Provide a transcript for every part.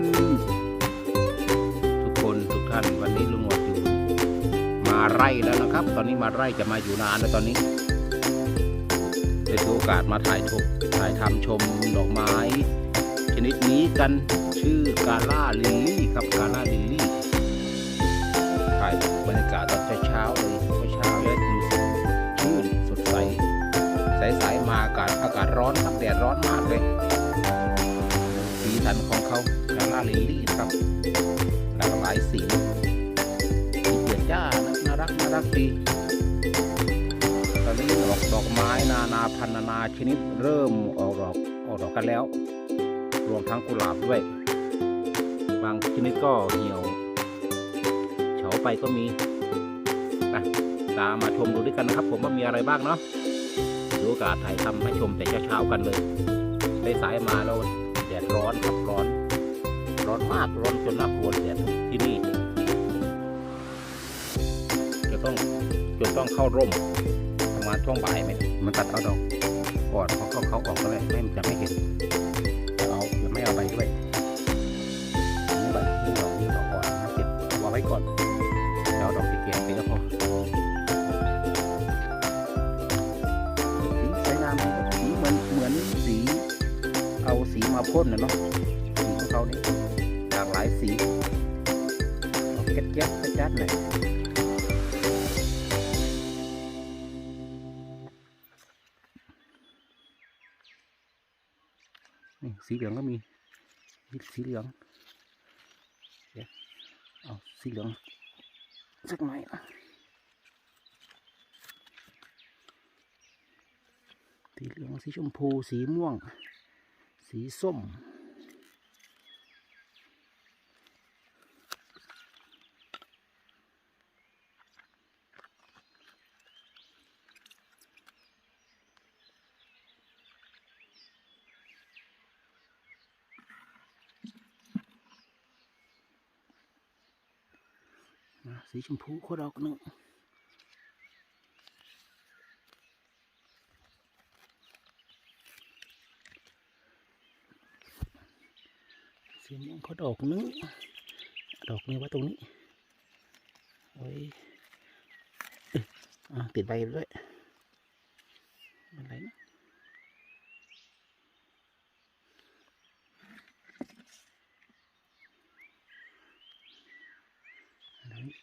ันทุกคนทุกท่านวันนี้ลุงหมดอยู่มาไร่แล้วนะครับ ตอนนี้มาไร่จะมาอยู่นานแล้วตอนนี้ได้โอกาสมาถ่ายชมถ่ายทำชมดอกไม้ ชนิดนี้กันชื่อกาล่าลิลลี่ครับกาล่าลิลลี่ถ่ายบรรยากาศตอนเช้าเลยเช้าๆแล้วดูชื่นสดใสใสๆมาอากาศอากาศร้อนครับแดดร้อนมากเลย สันของเขากาลาลิลลี่นะครับหลากหลายสีสีเจียดจ้านะน่ารักน่ารักดีตอนนี้ดอกดอกไม้นานาพันนานาชนิดเริ่มออกดอกออกดอกกันแล้ว รวมทั้งกุหลาบด้วย บางชนิดก็เหี่ยวเฉาไปก็มีไปตามมาชมดูด้วยกันนะครับ ผมว่ามีอะไรบ้างเนาะดูโอกาสถ่ายทำให้ชมแต่เช้าๆกันเลยได้สายมาแล้ว ดร้อนครับร้อน ร้อนมากร้อนจนน่ากลัวแดดที่นี่ จะต้องจนต้องเข้าร่มประมาณช่วงบ่ายไหมมันตัดเอาดอกกอดเขาเขาเขาออกก็เลยไม่มันจะไม่เห็นจะเอาจะไม่เอาไปด้วย สีมาพ่นนะเนาะสีของเขานี่หลากหลายสีเอาแก๊สแก๊สจัดๆหน่อยนี่สีเหลืองก็มีสีเหลืองเดี๋ยวเอาสีเหลืองสักหน่อยนะสีเหลืองสีชมพูสีม่วง สีส้ม สีชมพูโคดอกหนึ่ง สีม่วงโคดอกนึงดอกนี้ว่าตรงนี้โอ้ยเอ๊ะอะติดใบด้วยอะไรนะอันนี้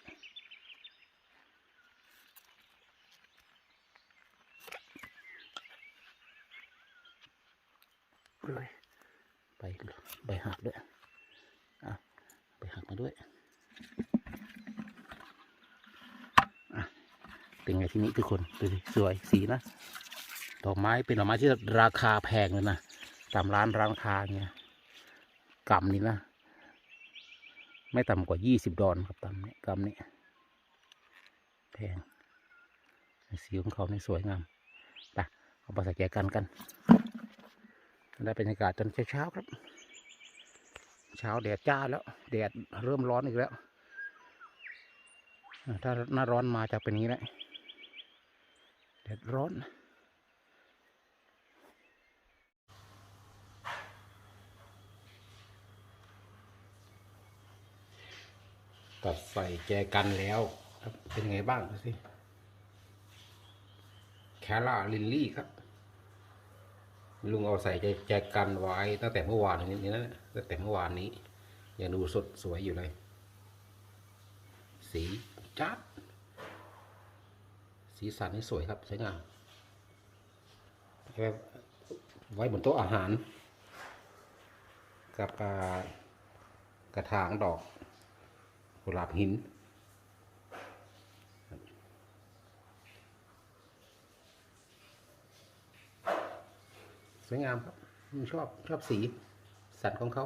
เลยใบใบหักด้วยอะใบหักมาด้วยอะ เป็นไงที่นี้ทุกคนดูสิสวยสีนะดอกไม้เป็นดอกไม้ที่ราคาแพงเลยนะตามร้านร้านค้าเงี้ยกำนี่นะไม่ต่ำกว่ายี่สิบดอลครับตามนี้กำนี้แพงสีของเขานี่สวยงามไปเอาไปใส่แจกันกันได้บรรยากาศตอนเช้าๆครับ เช้าแดดจ้าแล้ว แดดเริ่มร้อนอีกแล้ว ถ้าหน้าร้อนมาจะเป็นอย่างนี้แหละ แดดร้อน ตัดใส่แจกันแล้วเป็นไงบ้างดูสิ แคล่าลิลลี่ครับ ลุงเอาใส่แจกันไว้ตั้งแต่เมื่อวานนี้นะตั้งแต่เมื่อวานนี้ ยังดูสดสวยอยู่เลย สีจัด สีสันนี่สวยครับสวยงามไว้บนโต๊ะอาหาร กับกระถางดอกกุหลาบหินสวยงามครับชอบชอบสีสันของเขา